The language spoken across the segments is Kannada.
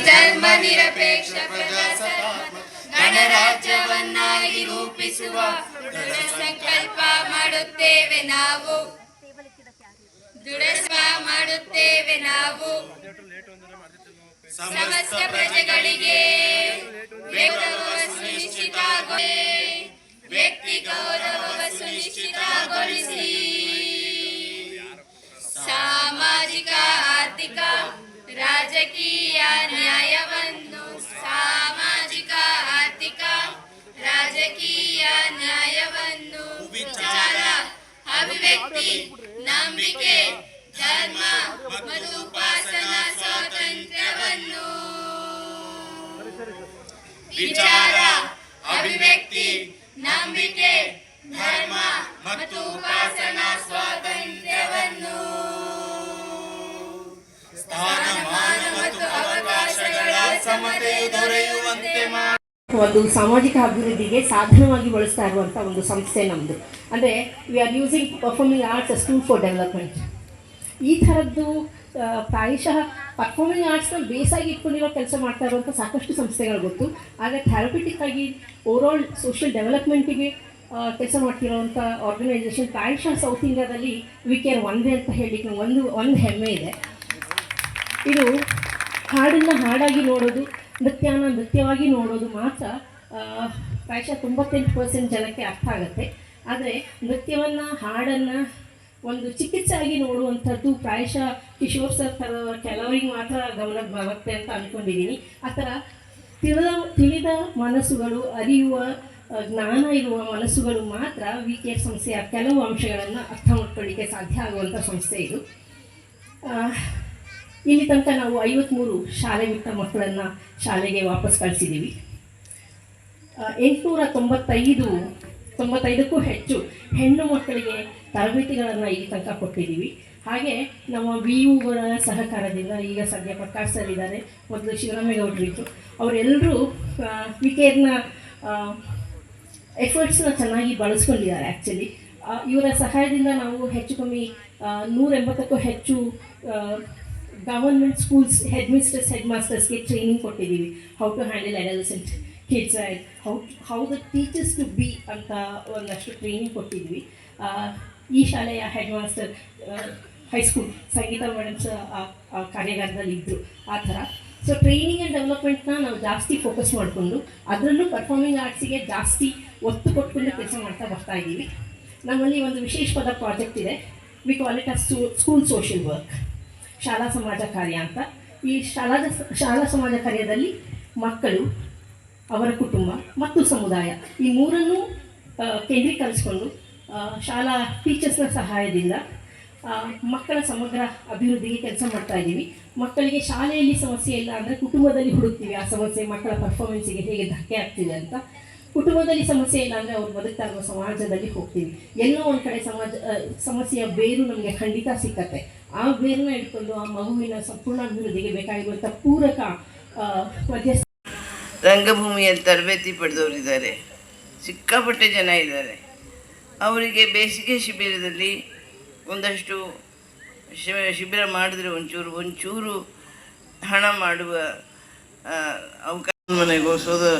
ಧರ್ಮ ನಿರಪೇಕ್ಷ ಗಣರಾಜ್ಯವನ್ನಾಗಿ ರೂಪಿಸುವ ದೃಢ ಸಂಕಲ್ಪ ಮಾಡುತ್ತೇವೆ ನಾವು. ದೃಢ ಮಾಡುತ್ತೇವೆ ನಾವು. ಸಮಸ್ತ ಪ್ರಜೆಗಳಿಗೆ ವ್ಯಕ್ತಿ ಗೌರವ ಸುನಿಶ್ಚಿತಗೊಳಿಸಿ. ಸಾಮಾಜಿಕ, ಆರ್ಥಿಕ ರಾಜಕೀಯ ನ್ಯಾಯವನ್ನು ಸಾಮಾಜಿಕ ಆರ್ಥಿಕ ರಾಜಕೀಯ ನ್ಯಾಯವನ್ನು ವಿಚಾರ ಅಭಿವ್ಯಕ್ತಿ ನಂಬಿಕೆ ಧರ್ಮ ಮತ್ತು ಒಂದು ಸಾಮಾಜಿಕ ಅಭಿವೃದ್ಧಿಗೆ ಸಾಧನವಾಗಿ ಬಳಸ್ತಾ ಇರುವಂಥ ಒಂದು ಸಂಸ್ಥೆ ನಮ್ಮದು ಅಂದ್ರೆ we are using performing arts as tool for development ಈ ಥರದ್ದು ಪ್ರಾಯಶಃ ಪರ್ಫಾರ್ಮಿಂಗ್ ಆರ್ಟ್ಸ್ನ ಬೇಸಾಗಿ ಇಟ್ಕೊಂಡಿರೋ ಕೆಲಸ ಮಾಡ್ತಾ ಇರುವಂಥ ಸಾಕಷ್ಟು ಸಂಸ್ಥೆಗಳು ಗೊತ್ತು. ಆದರೆ ಥೆರಪಿಟಿಕ್ ಆಗಿ ಓವರಾಲ್ ಸೋಷಿಯಲ್ ಡೆವಲಪ್ಮೆಂಟಿಗೆ ಕೆಲಸ ಮಾಡ್ತಿರೋವಂಥ ಆರ್ಗನೈಸೇಷನ್ ಪ್ರಾಯಶಃ ಸೌತ್ ಇಂಡಿಯಾದಲ್ಲಿ ವಿ ಕೇರ್ ಒಂದೇ ಅಂತ ಹೇಳಲಿಕ್ಕೆ ಒಂದು ಒಂದು ಹೆಮ್ಮೆ ಇದೆ. ಇದು ಹಾಡನ್ನು ಹಾಡಾಗಿ ನೋಡೋದು ನೃತ್ಯನ ನೃತ್ಯವಾಗಿ ನೋಡೋದು ಮಾತ್ರ ಪ್ರಾಯಶಃ ತೊಂಬತ್ತೆಂಟು ಪರ್ಸೆಂಟ್ ಜನಕ್ಕೆ ಅರ್ಥ ಆಗುತ್ತೆ. ಆದರೆ ನೃತ್ಯವನ್ನು, ಹಾಡನ್ನು ಒಂದು ಚಿಕಿತ್ಸೆಯಾಗಿ ನೋಡುವಂಥದ್ದು ಪ್ರಾಯಶಃ ಕಿಶೋರ್ ಸರ್ ಥರ ಕೆಲವರಿಗೆ ಮಾತ್ರ ಗಮನಕ್ಕೆ ಬರುತ್ತೆ ಅಂತ ಅಂದ್ಕೊಂಡಿದ್ದೀನಿ ಆ ಥರ ತಿಳಿದ ತಿಳಿದ ಮನಸ್ಸುಗಳು, ಅರಿಯುವ ಜ್ಞಾನ ಇರುವ ಮನಸ್ಸುಗಳು ಮಾತ್ರ ವಿ ಕೆ ಸಂಸ್ಥೆಯ ಕೆಲವು ಅಂಶಗಳನ್ನು ಅರ್ಥ ಮಾಡ್ಕೊಳ್ಳಿಕ್ಕೆ ಸಾಧ್ಯ ಆಗುವಂಥ ಸಂಸ್ಥೆ ಇದು. ಇಲ್ಲಿ ತನಕ ನಾವು ಐವತ್ತ್ಮೂರು ಶಾಲೆ ಬಿಟ್ಟ ಮಕ್ಕಳನ್ನು ಶಾಲೆಗೆ ವಾಪಸ್ ಕಳಿಸಿದ್ದೀವಿ ಎಂಟುನೂರ ತೊಂಬತ್ತೈದು, ತೊಂಬತ್ತೈದಕ್ಕೂ ಹೆಚ್ಚು ಹೆಣ್ಣು ಮಕ್ಕಳಿಗೆ ತರಬೇತಿಗಳನ್ನು ಇಲ್ಲಿ ತನಕ ಕೊಟ್ಟಿದ್ದೀವಿ ಹಾಗೆ ನಮ್ಮ ಬಿ ಯುಗಳ ಸಹಕಾರದಿಂದ ಈಗ ಸದ್ಯ ಪ್ರಕಾಶ್ ಸರ್ ಇದ್ದಾರೆ ಮೊದಲು ಶಿವರಾಮೇಗೌಡರಿದ್ದು ಅವರೆಲ್ಲರೂ ವಿಕೇರ್ನ ಎಫರ್ಟ್ಸ್ನ ಚೆನ್ನಾಗಿ ಬಳಸ್ಕೊಂಡಿದ್ದಾರೆ ಆ್ಯಕ್ಚುಲಿ ಇವರ ಸಹಾಯದಿಂದ ನಾವು ಹೆಚ್ಚು ಕಮ್ಮಿ ನೂರೆಂಬತ್ತಕ್ಕೂ ಹೆಚ್ಚು government schools head mistress head training ಕೊಟ್ಟಿದ್ದೀವಿ how to handle adolescent kids how how the teachers to be ಅಂತ ಒಂದಷ್ಟು ಟ್ರೈನಿಂಗ್ ಕೊಟ್ಟಿದ್ವಿ ಈ ಶಾಲೆಯ head master high school Sangeeta madams ಆ ಕಾರ್ಯಾಗಾರದಲ್ಲಿ ಇದ್ದರು ಆ ಥರ. ಸೊ ಟ್ರೈನಿಂಗ್ ಆ್ಯಂಡ್ ಡೆವಲಪ್ಮೆಂಟ್ನ ನಾವು ಜಾಸ್ತಿ ಫೋಕಸ್ ಮಾಡಿಕೊಂಡು, ಅದರಲ್ಲೂ ಪರ್ಫಾರ್ಮಿಂಗ್ ಆರ್ಟ್ಸಿಗೆ ಜಾಸ್ತಿ ಒತ್ತು ಕೊಟ್ಕೊಂಡು ಕೆಲಸ ಮಾಡ್ತಾ ಬರ್ತಾ ಇದ್ದೀವಿ. ನಮ್ಮಲ್ಲಿ ಒಂದು ವಿಶೇಷವಾದ ಪ್ರಾಜೆಕ್ಟ್ ಇದೆ. We call it a school social work ಶಾಲಾ ಸಮಾಜ ಕಾರ್ಯ ಅಂತ. ಈ ಶಾಲಾ ಶಾಲಾ ಸಮಾಜ ಕಾರ್ಯದಲ್ಲಿ ಮಕ್ಕಳು, ಅವರ ಕುಟುಂಬ ಮತ್ತು ಸಮುದಾಯ ಈ ಮೂರನ್ನು ಕೇಂದ್ರೀಕರಿಸಿಕೊಂಡು ಶಾಲಾ ಟೀಚರ್ಸ್ನ ಸಹಾಯದಿಂದ ಮಕ್ಕಳ ಸಮಗ್ರ ಅಭಿವೃದ್ಧಿಗೆ ಕೆಲಸ ಮಾಡ್ತಾ ಇದ್ದೀವಿ. ಮಕ್ಕಳಿಗೆ ಶಾಲೆಯಲ್ಲಿ ಸಮಸ್ಯೆ ಇಲ್ಲ ಅಂದರೆ ಕುಟುಂಬದಲ್ಲಿ ಹುಡುಕ್ತೀವಿ. ಆ ಸಮಸ್ಯೆ ಮಕ್ಕಳ ಪರ್ಫಾರ್ಮೆನ್ಸಿಗೆ ಹೇಗೆ ಧಕ್ಕೆ ಆಗ್ತಿದೆ ಅಂತ. ಕುಟುಂಬದಲ್ಲಿ ಸಮಸ್ಯೆ ಇಲ್ಲ ಅಂದರೆ ಅವ್ರು ಬದುಕ್ತಾ ಇರುವ ಸಮಾಜದಲ್ಲಿ ಹೋಗ್ತೀವಿ. ಎಲ್ಲೋ ಒಂದು ಕಡೆ ಸಮಾಜ ಸಮಸ್ಯೆಯ ಬೇರು ನಮಗೆ ಖಂಡಿತ ಸಿಕ್ಕತ್ತೆ. ಆ ಬೇರನ್ನ ಇಟ್ಕೊಂಡು ಆ ಮಗುವಿನ ಸಂಪೂರ್ಣ ಅಭಿವೃದ್ಧಿಗೆ ಬೇಕಾಗಿರುವಂಥ ಪೂರಕ ರಂಗಭೂಮಿಯಲ್ಲಿ ತರಬೇತಿ ಪಡೆದವರಿದ್ದಾರೆ. ಸಿಕ್ಕಾಪಟ್ಟೆ ಜನ ಇದ್ದಾರೆ. ಅವರಿಗೆ ಬೇಸಿಗೆ ಶಿಬಿರದಲ್ಲಿ ಒಂದಷ್ಟು ಶಿಬಿರ ಮಾಡಿದ್ರೆ ಒಂಚೂರು ಒಂಚೂರು ಹಣ ಮಾಡುವ ಅವಕಾಶ ಮನೆಗೆ ಹೋಗೋದು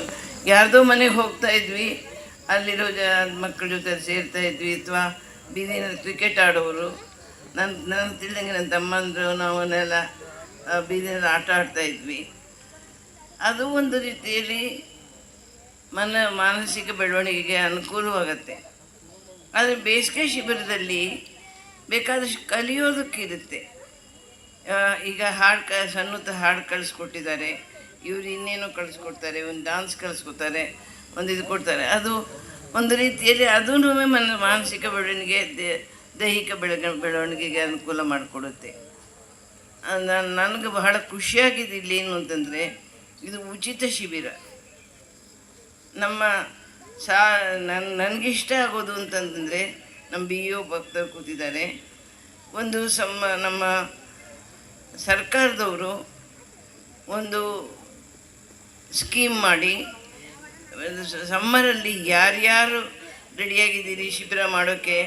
ಯಾರ್ದೋ ಮನೆಗೆ ಹೋಗ್ತಾ ಇದ್ವಿ. ಅಲ್ಲಿರೋ ಜ, ಮಕ್ಕಳ ಜೊತೆ ಸೇರ್ತಾ ಇದ್ವಿ. ಅಥವಾ ಬೀದಿನಲ್ಲಿ ಕ್ರಿಕೆಟ್ ಆಡೋರು. ನನ್ನ ನನ್ನ ತಿಳಿದಂಗೆ ನನ್ನ ತಮ್ಮಂದರು ನಾವನ್ನೆಲ್ಲ ಬೀದಿಯಲ್ಲಿ ಆಟ ಆಡ್ತಾ ಇದ್ವಿ. ಅದು ಒಂದು ರೀತಿಯಲ್ಲಿ ಮನ, ಮಾನಸಿಕ ಬೆಳವಣಿಗೆಗೆ ಅನುಕೂಲವಾಗತ್ತೆ. ಆದರೆ ಬೇಸಿಗೆ ಶಿಬಿರದಲ್ಲಿ ಬೇಕಾದಷ್ಟು ಕಲಿಯೋದಕ್ಕಿರುತ್ತೆ. ಈಗ ಹಾಡು ಕ ಸಣ್ಣತ ಹಾಡು ಕಳಿಸ್ಕೊಟ್ಟಿದ್ದಾರೆ. ಇವರು ಇನ್ನೇನೋ ಕಳಿಸ್ಕೊಡ್ತಾರೆ ಒಂದು ಡಾನ್ಸ್ ಕಳಿಸ್ಕೊಡ್ತಾರೆ, ಒಂದು ಇದು ಕೊಡ್ತಾರೆ. ಅದು ಒಂದು ರೀತಿಯಲ್ಲಿ ಅದೂ ಮನ, ಮಾನಸಿಕ ಬೆಳವಣಿಗೆ ದೈಹಿಕ ಬೆಳಗ, ಬೆಳವಣಿಗೆಗೆ ಅನುಕೂಲ ಮಾಡಿಕೊಡುತ್ತೆ. ನಾನು ನನಗೆ ಬಹಳ ಖುಷಿಯಾಗಿದೆ ಇಲ್ಲಿ ಏನು ಅಂತಂದರೆ, ಇದು ಉಚಿತ ಶಿಬಿರ. ನಮ್ಮ ಸಾ ನನ್ನ ನನಗಿಷ್ಟ ಆಗೋದು ಅಂತಂತಂದರೆ ನಮ್ಮ ಬಿ ಒ ಭಕ್ತರು ಕೂತಿದ್ದಾರೆ. ಒಂದು ಸಮ ನಮ್ಮ ಸರ್ಕಾರದವರು ಒಂದು ಸ್ಕೀಮ್ ಮಾಡಿ ಸಮ್ಮರಲ್ಲಿ ಯಾರ್ಯಾರು ರೆಡಿಯಾಗಿದ್ದೀರಿ, ಶಿಬಿರ ಮಾಡೋಕ್ಕೆ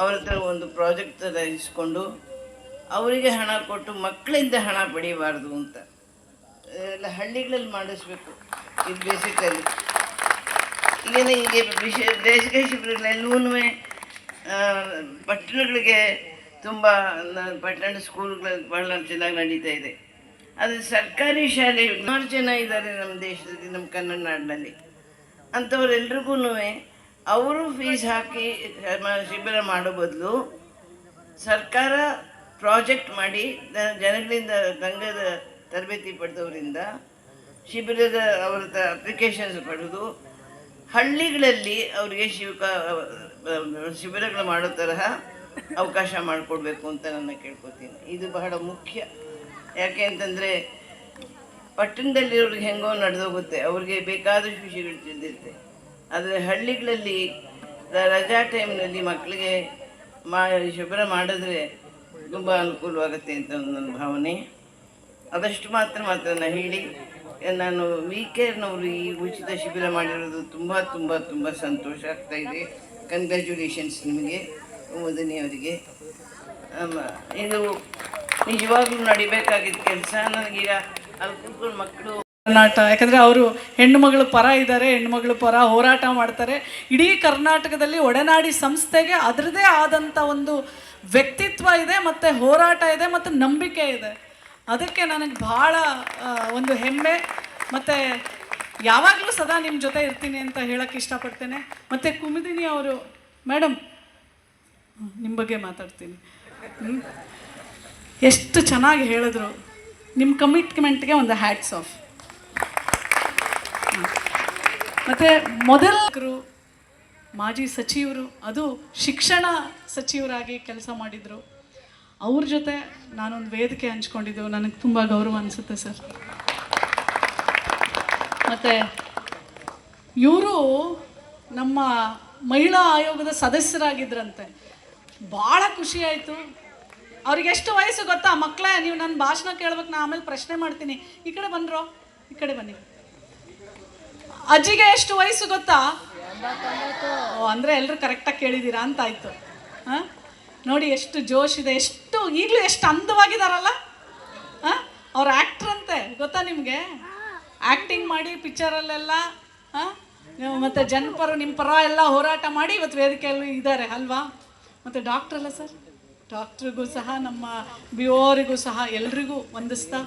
ಅವ್ರ ಹತ್ರ ಒಂದು ಪ್ರಾಜೆಕ್ಟ್ ತಯಾರಿಸಿಕೊಂಡು ಅವರಿಗೆ ಹಣ ಕೊಟ್ಟು ಮಕ್ಕಳಿಂದ ಹಣ ಪಡೀಬಾರ್ದು ಅಂತ. ಎಲ್ಲ ಹಳ್ಳಿಗಳಲ್ಲಿ ಮಾಡಿಸ್ಬೇಕು. ಇದು ಬೇಸಿಕಲ್ಲಿ ಈಗೇನು ಹೀಗೆ ವಿಶೇಷ ಬೇಸಿಗೆ ಶಿಬಿರಗಳೆಲ್ಲವೂ ಪಟ್ಟಣಗಳಿಗೆ ತುಂಬ ಪಟ್ಟಣ ಸ್ಕೂಲ್ಗಳಲ್ಲಿ ಬಹಳ ಚೆನ್ನಾಗಿ ನಡೀತಾ ಇದೆ. ಅದು ಸರ್ಕಾರಿ ಶಾಲೆ, ಸುಮಾರು ಜನ ಇದ್ದಾರೆ ನಮ್ಮ ದೇಶದಲ್ಲಿ, ನಮ್ಮ ಕನ್ನಡ ನಾಡಿನಲ್ಲಿ. ಅಂಥವ್ರೆಲ್ರಿಗೂ ಅವರು ಫೀಸ್ ಹಾಕಿ ಶಿಬಿರ ಮಾಡೋ ಬದಲು ಸರ್ಕಾರ ಪ್ರಾಜೆಕ್ಟ್ ಮಾಡಿ ಜನಗಳಿಂದ ರಂಗದ ತರಬೇತಿ ಪಡೆದವರಿಂದ ಶಿಬಿರದ ಅವರ ಅಪ್ಲಿಕೇಶನ್ಸ್ ಪಡೆದು ಹಳ್ಳಿಗಳಲ್ಲಿ ಅವರಿಗೆ ಶಿವಕ ಶಿಬಿರಗಳು ಮಾಡೋ ತರಹ ಅವಕಾಶ ಮಾಡಿಕೊಡ್ಬೇಕು ಅಂತ ನಾನು ಕೇಳ್ಕೊತೀನಿ. ಇದು ಬಹಳ ಮುಖ್ಯ. ಯಾಕೆ ಅಂತಂದರೆ ಪಟ್ಟಣದಲ್ಲಿರೋರಿಗೆ ಹೆಂಗೋ ನಡೆದೋಗುತ್ತೆ. ಅವ್ರಿಗೆ ಬೇಕಾದಷ್ಟು ವಿಷಯಗಳು ತಿಳಿದಿರುತ್ತೆ. ಆದರೆ ಹಳ್ಳಿಗಳಲ್ಲಿ ರಜಾ ಟೈಮ್ನಲ್ಲಿ ಮಕ್ಕಳಿಗೆ ಮಾ ಶಿಬಿರ ಮಾಡಿದ್ರೆ ತುಂಬ ಅನುಕೂಲವಾಗುತ್ತೆ ಅಂತ ನನ್ನ ಭಾವನೆ. ಅದಷ್ಟು ಮಾತ್ರ ಮಾತ್ರ ನಾನು ಹೇಳಿ. ನಾನು ವಿ ಕೇರ್ನವರು ಈ ಉಚಿತ ಶಿಬಿರ ಮಾಡಿರೋದು ತುಂಬ ತುಂಬ ತುಂಬ ಸಂತೋಷ ಆಗ್ತಾ ಇದೆ. ಕಂಗ್ರ್ಯಾಚುಲೇಷನ್ಸ್ ನಿಮಗೆ ಮೋದಿನಿ ಅವರಿಗೆ ಆಮ, ಇದು ನಿಜವಾಗ್ಲೂ ನಡಿಬೇಕಾಗಿದ್ದ ಕೆಲಸ. ನನಗೀಗ ಅಲ್ಲಿ ಕೂತ್ಕೊಂಡು ಮಕ್ಕಳು ಕರ್ನಾಟ. ಯಾಕಂದರೆ ಅವರು ಹೆಣ್ಣು ಮಗಳು ಪರ ಇದ್ದಾರೆ, ಹೆಣ್ಣು ಮಗಳು ಪರ ಹೋರಾಟ ಮಾಡ್ತಾರೆ. ಇಡೀ ಕರ್ನಾಟಕದಲ್ಲಿ ಒಡನಾಡಿ ಸಂಸ್ಥೆಗೆ ಅದರದೇ ಆದಂಥ ಒಂದು ವ್ಯಕ್ತಿತ್ವ ಇದೆ, ಮತ್ತು ಹೋರಾಟ ಇದೆ, ಮತ್ತು ನಂಬಿಕೆ ಇದೆ. ಅದಕ್ಕೆ ನನಗೆ ಭಾಳ ಒಂದು ಹೆಮ್ಮೆ. ಮತ್ತು ಯಾವಾಗಲೂ ಸದಾ ನಿಮ್ಮ ಜೊತೆ ಇರ್ತೀನಿ ಅಂತ ಹೇಳೋಕ್ಕೆ ಇಷ್ಟಪಡ್ತೇನೆ. ಮತ್ತು ಕುಮಿದಿನಿ ಅವರು ಮೇಡಮ್ ನಿಮ್ಮ ಬಗ್ಗೆ ಮಾತಾಡ್ತೀನಿ. ಎಷ್ಟು ಚೆನ್ನಾಗಿ ಹೇಳಿದ್ರು. ನಿಮ್ಮ ಕಮಿಟ್ಮೆಂಟ್ಗೆ ಒಂದು ಹ್ಯಾಟ್ಸ್ ಆಫ್ ಮತ್ತು ಮೊದಲರು ಮಾಜಿ ಸಚಿವರು, ಅದು ಶಿಕ್ಷಣ ಸಚಿವರಾಗಿ ಕೆಲಸ ಮಾಡಿದರು. ಅವ್ರ ಜೊತೆ ನಾನೊಂದು ವೇದಿಕೆ ಹಂಚ್ಕೊಂಡಿದ್ದು, ನನಗೆ ತುಂಬ ಗೌರವ ಅನಿಸುತ್ತೆ ಸರ್. ಮತ್ತು ಇವರು ನಮ್ಮ ಮಹಿಳಾ ಆಯೋಗದ ಸದಸ್ಯರಾಗಿದ್ರಂತೆ. ಭಾಳ ಖುಷಿ ಆಯಿತು. ಅವ್ರಿಗೆ ಎಷ್ಟು ವಯಸ್ಸು ಗೊತ್ತಾ? ಮಕ್ಕಳೇ ನೀವು ನನ್ನ ಭಾಷಣ ಕೇಳ್ಬೇಕು ನಾನು ಆಮೇಲೆ ಪ್ರಶ್ನೆ ಮಾಡ್ತೀನಿ. ಈ ಕಡೆ ಬಂದ್ರೋ? ಈ ಕಡೆ ಬನ್ನಿ. ಅಜ್ಜಿಗೆ ಎಷ್ಟು ವಯಸ್ಸು ಗೊತ್ತಾ? ಓ ಅಂದರೆ ಎಲ್ಲರೂ ಕರೆಕ್ಟಾಗಿ ಕೇಳಿದ್ದೀರಾ ಅಂತ ಆಯಿತು ಹಾಂ? ನೋಡಿ ಎಷ್ಟು ಜೋಶ್ ಇದೆ ಎಷ್ಟು ಈಗಲೂ ಎಷ್ಟು ಅಂದವಾಗಿದ್ದಾರಲ್ಲ ಅವ್ರ ಆ್ಯಕ್ಟ್ರ್ ಅಂತೆ ಗೊತ್ತಾ ನಿಮಗೆ? ಆ್ಯಕ್ಟಿಂಗ್ ಮಾಡಿ ಪಿಕ್ಚರಲ್ಲೆಲ್ಲ ಹಾಂ? ಮತ್ತು ಜನಪರ ನಿಮ್ಮ ಪರ ಎಲ್ಲ ಹೋರಾಟ ಮಾಡಿ ಇವತ್ತು ವೇದಿಕೆಯಲ್ಲಿ ಇದ್ದಾರೆ ಅಲ್ವಾ? ಮತ್ತು ಡಾಕ್ಟ್ರ್ ಅಲ್ಲ ಸರ್ ಡಾಕ್ಟ್ರಿಗೂ ಸಹ ನಮ್ಮ ಬಿ ಓರಿಗೂ ಸಹ ಎಲ್ರಿಗೂ ವಂದಿಸ್ತಾ.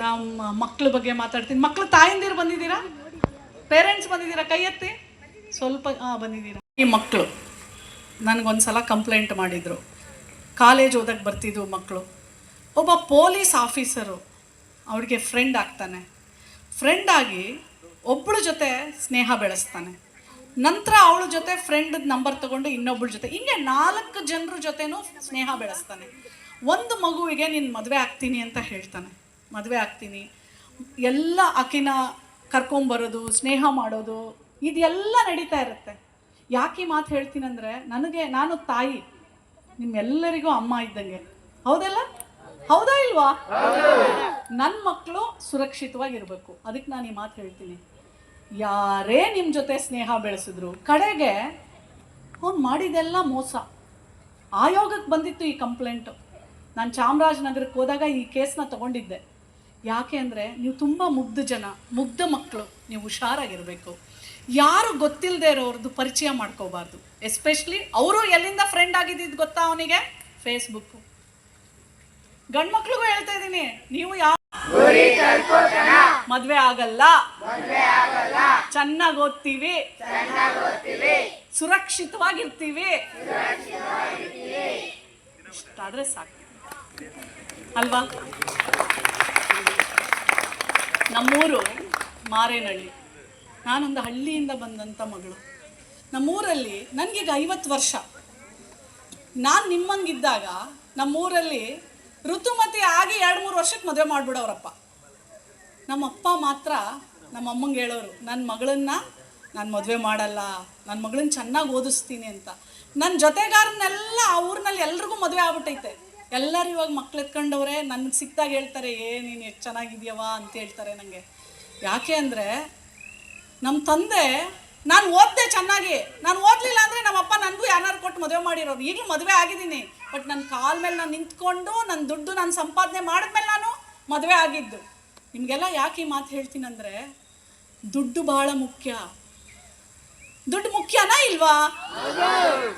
ನಮ್ಮ ಮಕ್ಳ ಬಗ್ಗೆ ಮಾತಾಡ್ತೀನಿ. ಮಕ್ಳು ತಾಯಿಂದಿರು ಬಂದಿದ್ದೀರಾ? ಪೇರೆಂಟ್ಸ್ ಬಂದಿದ್ದೀರಾ? ಕೈ ಎತ್ತಿ? ಸ್ವಲ್ಪ ಹಾಂ ಬಂದಿದ್ದೀರಾ. ಈ ಮಕ್ಕಳು ನನಗೊಂದ್ಸಲ ಕಂಪ್ಲೇಂಟ್ ಮಾಡಿದರು. ಕಾಲೇಜ್ ಓದಕ್ಕೆ ಬರ್ತಿದ್ವು ಮಕ್ಕಳು ಒಬ್ಬ ಪೊಲೀಸ್ ಆಫೀಸರು ಅವ್ರಿಗೆ ಫ್ರೆಂಡ್ ಆಗ್ತಾನೆ. ಫ್ರೆಂಡ್ ಆಗಿ ಒಬ್ಬಳ ಜೊತೆ ಸ್ನೇಹ ಬೆಳೆಸ್ತಾನೆ. ನಂತರ ಅವಳ ಜೊತೆ ಫ್ರೆಂಡ್ ನಂಬರ್ ತಗೊಂಡು ಇನ್ನೊಬ್ಬಳ ಜೊತೆ, ಹಿಂಗೆ ನಾಲ್ಕು ಜನರ ಜೊತೆನೂ ಸ್ನೇಹ ಬೆಳೆಸ್ತಾನೆ. ಒಂದು ಮಗುವಿಗೆ, ನೀನು ಮದುವೆ ಆಗ್ತೀನಿ ಅಂತ ಹೇಳ್ತಾನೆ. ಮದುವೆ ಆಗ್ತೀನಿ. ಎಲ್ಲ ಆಕಿನ ಕರ್ಕೊಂಬರೋದು, ಸ್ನೇಹ ಮಾಡೋದು, ಇದೆಲ್ಲ ನಡೀತಾ ಇರುತ್ತೆ. ಯಾಕೆ ಈ ಮಾತು ಹೇಳ್ತೀನಂದರೆ ನನಗೆ, ನಾನು ತಾಯಿ, ನಿಮ್ಮೆಲ್ಲರಿಗೂ ಅಮ್ಮ ಇದ್ದಂಗೆ. ಹೌದಲ್ಲ? ಹೌದಾ ಇಲ್ವಾ? ನನ್ನ ಮಕ್ಕಳು ಸುರಕ್ಷಿತವಾಗಿರಬೇಕು. ಅದಕ್ಕೆ ನಾನು ಈ ಮಾತು ಹೇಳ್ತೀನಿ. ಯಾರೇ ನಿಮ್ಮ ಜೊತೆ ಸ್ನೇಹ ಬೆಳೆಸಿದ್ರು, ಕಡೆಗೆ ಅವ್ನು ಮಾಡಿದೆಲ್ಲ ಮೋಸ. ಆಯೋಗಕ್ಕೆ ಬಂದಿತ್ತು ಈ ಕಂಪ್ಲೇಂಟು. ನಾನು ಚಾಮರಾಜನಗರಕ್ಕೆ ಹೋದಾಗ ಈ ಕೇಸನ್ನ ತಗೊಂಡಿದ್ದೆ. ಯಾಕೆ ಅಂದರೆ ನೀವು ತುಂಬ ಮುಗ್ಧ ಜನ ಮುಗ್ಧ ಮಕ್ಕಳು ನೀವು ಹುಷಾರಾಗಿರಬೇಕು. ಯಾರು ಗೊತ್ತಿಲ್ಲದೆ ಇರೋರ್ದು ಪರಿಚಯ ಮಾಡ್ಕೋಬಾರ್ದು. ಎಸ್ಪೆಷಲಿ ಅವರು ಎಲ್ಲಿಂದ ಫ್ರೆಂಡ್ ಆಗಿದ್ದಿದ್ದು ಗೊತ್ತಾ ಅವನಿಗೆ? ಫೇಸ್ಬುಕ್ಕು ಗಂಡ್ ಮಕ್ಳಿಗೂ ಹೇಳ್ತಾ ಇದ್ದೀನಿ ನೀವು ಯಾವ ಮದ್ವೆ ಆಗಲ್ಲ. ಚೆನ್ನಾಗಿ ಓದ್ತೀವಿ. ಸುರಕ್ಷಿತವಾಗಿರ್ತೀವಿ. ಇಷ್ಟಾದ್ರೆ ಸಾಕು. ಅಲ್ವಾ? ನಮ್ಮೂರು ಮಾರೇನಹಳ್ಳಿ. ನಾನೊಂದು ಹಳ್ಳಿಯಿಂದ ಬಂದಂಥ ಮಗಳು. ನಮ್ಮೂರಲ್ಲಿ ನನಗೀಗ ಐವತ್ತು ವರ್ಷ. ನಾನು ನಿಮ್ಮಂಗಿದ್ದಾಗ ನಮ್ಮೂರಲ್ಲಿ ಋತುಮತಿ ಆಗಿ ಎರಡು ಮೂರು ವರ್ಷಕ್ಕೆ ಮದುವೆ ಮಾಡಿಬಿಡೋರಪ್ಪ. ನಮ್ಮ ಅಪ್ಪ ಮಾತ್ರ ನಮ್ಮ ಅಮ್ಮಂಗೆ ಹೇಳೋರು ನನ್ನ ಮಗಳನ್ನ ನಾನು ಮದುವೆ ಮಾಡಲ್ಲ ನನ್ನ ಮಗಳನ್ನ ಚೆನ್ನಾಗಿ ಓದಿಸ್ತೀನಿ ಅಂತ. ನನ್ನ ಜೊತೆಗಾರನ್ನೆಲ್ಲ ಆ ಊರಿನಲ್ಲಿ ಎಲ್ರಿಗೂ ಮದುವೆ ಆಗ್ಬಿಟ್ಟೈತೆ. ಎಲ್ಲರೂ ಇವಾಗ ಮಕ್ಳು ಎತ್ಕೊಂಡವ್ರೆ, ನನಗೆ ಸಿಕ್ಕಿದಾಗ ಹೇಳ್ತಾರೆ, ಏ, ನೀನು ಎಷ್ಟು ಚೆನ್ನಾಗಿದ್ಯವ ಅಂತ ಹೇಳ್ತಾರೆ ನನಗೆ ಯಾಕೆ ಅಂದರೆ ನಮ್ಮ ತಂದೆ, ನಾನು ಓದಿದೆ ಚೆನ್ನಾಗಿ. ನಾನು ಓದಲಿಲ್ಲ ಅಂದರೆ ನಮ್ಮ ಅಪ್ಪ ನನಗೂ ಯಾರು ಕೊಟ್ಟು ಮದುವೆ ಮಾಡಿರೋರು. ಈಗಲೂ ಮದುವೆ ಆಗಿದ್ದೀನಿ. ಬಟ್ ನನ್ನ ಕಾಲ ಮೇಲೆ ನಾನು ನಿಂತ್ಕೊಂಡು ನನ್ನ ದುಡ್ಡು ನಾನು ಸಂಪಾದನೆ ಮಾಡಿದ್ಮೇಲೆ ನಾನು ಮದುವೆ ಆಗಿದ್ದು. ನಿಮಗೆಲ್ಲ ಯಾಕೆ ಈ ಮಾತು ಹೇಳ್ತೀನಂದರೆ, ದುಡ್ಡು ಬಹಳ ಮುಖ್ಯ. ದುಡ್ಡು ಮುಖ್ಯನಾ ಇಲ್ವಾ?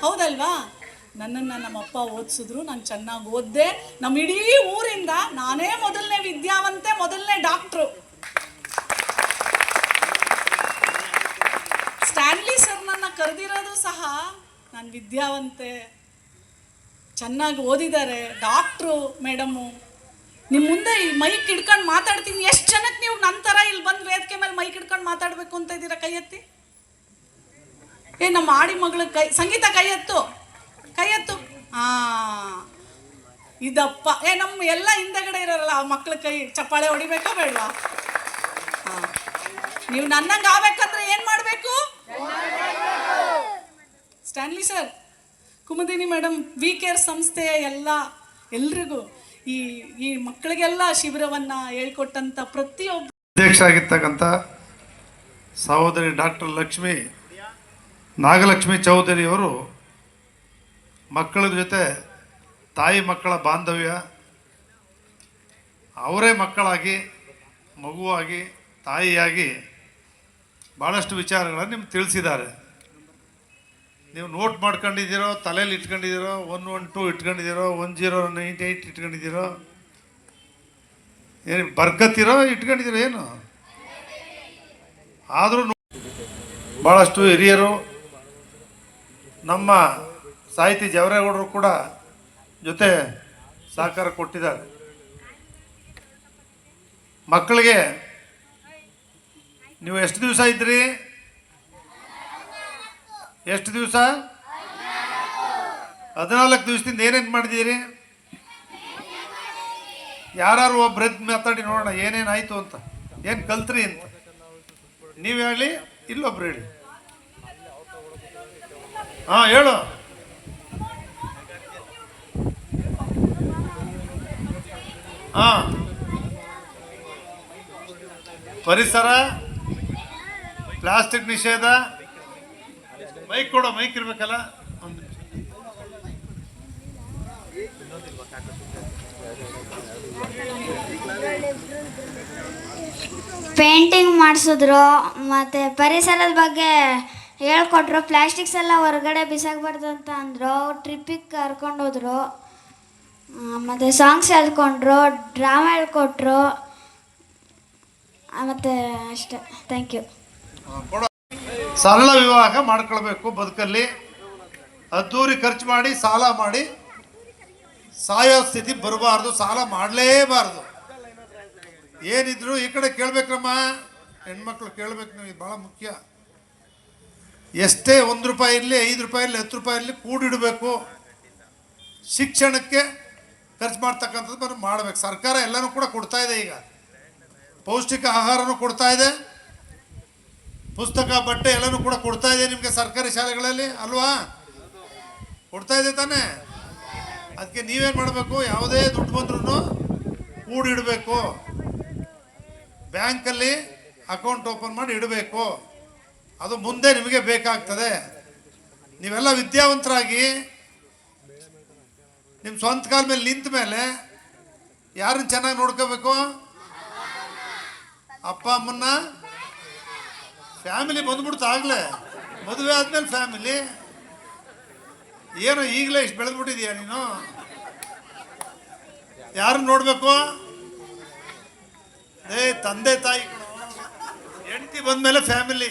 ಹೌದಲ್ವಾ? ನನ್ನನ್ನು ನಮ್ಮಪ್ಪ ಓದಿಸಿದ್ರು, ನಾನು ಚೆನ್ನಾಗಿ ಓದಿದೆ. ನಮ್ಮ ಇಡೀ ಊರಿಂದ ನಾನೇ ಮೊದಲನೇ ವಿದ್ಯಾವಂತೆ, ಮೊದಲನೇ ಡಾಕ್ಟ್ರು. ಸ್ಟ್ಯಾನ್ಲಿ ಸರ್ ನನ್ನ ಕರೆದಿರೋದು ಸಹ ನಾನು ವಿದ್ಯಾವಂತೆ, ಚೆನ್ನಾಗಿ ಓದಿದ್ದಾರೆ, ಡಾಕ್ಟ್ರು ಮೇಡಮು. ನಿಮ್ಮ ಮುಂದೆ ಈ ಮೈಕ್ ಹಿಡ್ಕೊಂಡು ಮಾತಾಡ್ತೀನಿ. ಎಷ್ಟು ಜನಕ್ಕೆ ನೀವು ನನ್ನ ಥರ ಇಲ್ಲಿ ಬಂದು ವೇದಿಕೆ ಮೇಲೆ ಮೈಕ್ ಹಿಡ್ಕೊಂಡು ಮಾತಾಡಬೇಕು ಅಂತ ಇದ್ದೀರಾ ಕೈ ಎತ್ತಿ ಏ, ನಮ್ಮ ಆಡಿ ಮಗಳ ಕೈ, ಸಂಗೀತ ಕೈ ಎತ್ತು ಕೈ ಎತ್ತು ಆ, ಇದಪ್ಪ. ಏ ನಮ್ಮ ಎಲ್ಲ ಹಿಂದೆಗಡೆ ಇರೋರಲ್ಲ ಆ ಮಕ್ಳ ಕೈ ಚಪ್ಪಾಳೆ ಹೊಡಿಬೇಕಾ ಬೇಡವಾ? ಹಾಂ ನೀವು ನನ್ನಂಗೆ ಆಗ್ಬೇಕಂದ್ರೆ ಏನು ಮಾಡಬೇಕು? Stanley sir Kumudini madam We Care ಸಂಸ್ಥೆಯ ಎಲ್ಲ ಎಲ್ರಿಗೂ ಈ ಈ ಮಕ್ಕಳಿಗೆಲ್ಲ ಶಿಬಿರವನ್ನು ಹೇಳ್ಕೊಟ್ಟಂಥ ಪ್ರತಿಯೊಬ್ಬ ಅಧ್ಯಕ್ಷ ಆಗಿರ್ತಕ್ಕಂಥ ಸಹೋದರಿ ಡಾಕ್ಟರ್ ಲಕ್ಷ್ಮಿ ನಾಗಲಕ್ಷ್ಮಿ ಚೌಧರಿಯವರು ಮಕ್ಕಳ ಜೊತೆ ತಾಯಿ ಮಕ್ಕಳ ಬಾಂಧವ್ಯ, ಅವರೇ ಮಕ್ಕಳಾಗಿ, ಮಗುವಾಗಿ, ತಾಯಿಯಾಗಿ ಭಾಳಷ್ಟು ವಿಚಾರಗಳನ್ನು ನಿಮ್ಗೆ ತಿಳಿಸಿದ್ದಾರೆ. ನೀವು ನೋಟ್ ಮಾಡ್ಕೊಂಡಿದ್ದೀರೋ, ತಲೆಯಲ್ಲಿ ಇಟ್ಕೊಂಡಿದ್ದೀರೋ, ಒನ್ ಒನ್ ಟು ಇಟ್ಕೊಂಡಿದ್ದೀರೋ, ಒನ್ ಜೀರೋ ನೈಂಟಿ ಏಯ್ಟ್ ಇಟ್ಕೊಂಡಿದ್ದೀರೋ, ಏನು ಬರ್ಗತ್ತಿರೋ ಇಟ್ಕೊಂಡಿದ್ದೀರೋ ಏನು? ಆದರೂ ಭಾಳಷ್ಟು ಹಿರಿಯರು ನಮ್ಮ ಸಾಹಿತಿ ಜವರೇಗೌಡರು ಕೂಡ ಜೊತೆ ಸಹಕಾರ ಕೊಟ್ಟಿದ್ದಾರೆ. ಮಕ್ಕಳಿಗೆ ನೀವು ಎಷ್ಟು ದಿವಸ ಇದ್ರಿ? ಎಷ್ಟು ದಿವಸ? ಹದಿನಾಲ್ಕು ದಿವಸದಿಂದ ಏನೇನು ಮಾಡಿದ್ದೀರಿ? ಯಾರು ಒಬ್ರು ಎದ್ದು ಮಾತಾಡಿ ನೋಡೋಣ ಏನೇನಾಯಿತು ಅಂತ, ಏನು ಕಲ್ತ್ರಿ ಅಂತ. ನೀವು ಹೇಳಿ, ಇಲ್ಲೊಬ್ರು ಹೇಳಿ. ಹಾಂ, ಹೇಳು. ಹಾಂ. ಪರಿಸರ, ಪ್ಲಾಸ್ಟಿಕ್ ನಿಷೇಧ. ಮೈಕ್ ಕೊಡೋ, ಮೈಕ್ ಇರ್ಬೇಕಲ್ಲ? ಪೇಂಟಿಂಗ್ ಮಾಡಿಸಿದ್ರು, ಮತ್ತು ಪರಿಸರದ ಬಗ್ಗೆ ಹೇಳ್ಕೊಟ್ರು. ಪ್ಲಾಸ್ಟಿಕ್ಸ್ ಎಲ್ಲ ಹೊರಗಡೆ ಬಿಸಾಕ್ಬಾರ್ದು ಅಂತ ಅಂದರು. ಟ್ರಿಪ್ಪಿಗೆ ಕರ್ಕೊಂಡು ಹೋದ್ರು. ಮತ್ತು ಸಾಂಗ್ಸ್ ಹೇಳ್ಕೊಂಡ್ರು ಡ್ರಾಮಾ ಹೇಳ್ಕೊಟ್ರು. ಮತ್ತು ಅಷ್ಟೇ. ಥ್ಯಾಂಕ್ ಯು ಸರಳ ವಿವಾಹ ಮಾಡ್ಕೊಳ್ಬೇಕು ಬದುಕಲ್ಲಿ. ಅದ್ದೂರಿ ಖರ್ಚು ಮಾಡಿ, ಸಾಲ ಮಾಡಿ. ಸಾಯೋ ಸ್ಥಿತಿ ಬರಬಾರ್ದು, ಸಾಲ ಮಾಡಲೇಬಾರ್ದು. ಏನಿದ್ರು ಈ ಕಡೆ ಕೇಳ್ಬೇಕ್ರಮ್ಮ. ಹೆಣ್ಮಕ್ಳು ಕೇಳ್ಬೇಕು ನೀವು ಭಾಳ ಮುಖ್ಯ. ಎಷ್ಟೇ ಒಂದು ರೂಪಾಯಿ ಇರಲಿ, ಐದು ರೂಪಾಯಿ ಇರಲಿ, ಹತ್ತು ರೂಪಾಯಿ ಇರಲಿ, ಕೂಡಿಡಬೇಕು. ಶಿಕ್ಷಣಕ್ಕೆ ಖರ್ಚು ಮಾಡ್ತಕ್ಕಂಥದ್ದು ಬರೀ ಮಾಡ್ಬೇಕು. ಸರ್ಕಾರ ಎಲ್ಲನೂ ಕೂಡ ಕೊಡ್ತಾ ಇದೆ ಈಗ. ಪೌಷ್ಟಿಕ ಆಹಾರನೂ ಕೊಡ್ತಾ ಇದೆ. ಪುಸ್ತಕ, ಬಟ್ಟೆ ಎಲ್ಲನೂ ಕೂಡ ಕೊಡ್ತಾ ಇದೆ ನಿಮಗೆ ಸರ್ಕಾರಿ ಶಾಲೆಗಳಲ್ಲಿ, ಅಲ್ವಾ? ಕೊಡ್ತಾ ಇದೆ ತಾನೇ? ಅದಕ್ಕೆ ನೀವೇನು ಮಾಡಬೇಕು? ಯಾವುದೇ ದುಡ್ಡು ಬಂದ್ರೂ ಕೂಡಿಡಬೇಕು. ಬ್ಯಾಂಕಲ್ಲಿ ಅಕೌಂಟ್ ಓಪನ್ ಮಾಡಿ ಇಡಬೇಕು. ಅದು ಮುಂದೆ ನಿಮಗೆ ಬೇಕಾಗ್ತದೆ. ನೀವೆಲ್ಲ ವಿದ್ಯಾವಂತರಾಗಿ ನಿಮ್ಮ ಸ್ವಂತ ಕಾಲ ಮೇಲೆ ನಿಂತ ಮೇಲೆ ಯಾರನ್ನ ಚೆನ್ನಾಗಿ ನೋಡ್ಕೋಬೇಕು? ಅಪ್ಪ, ಅಮ್ಮನ್ನ? ಫ್ಯಾಮಿಲಿ ಬಂದ್ಬಿಡ್ತು ಆಗ್ಲೇ. ಮದುವೆ ಆದ್ಮೇಲೆ ಫ್ಯಾಮಿಲಿ ಏನೋ ಈಗಲೇ ಇಷ್ಟು ಬೆಳೆದ್ಬಿಟ್ಟಿದೀಯ ನೀನು? ಯಾರನ್ನ ನೋಡ್ಬೇಕು? ಏ, ತಂದೆ ತಾಯಿ ಹೆಂಡತಿ ಬಂದ್ಮೇಲೆ ಫ್ಯಾಮಿಲಿ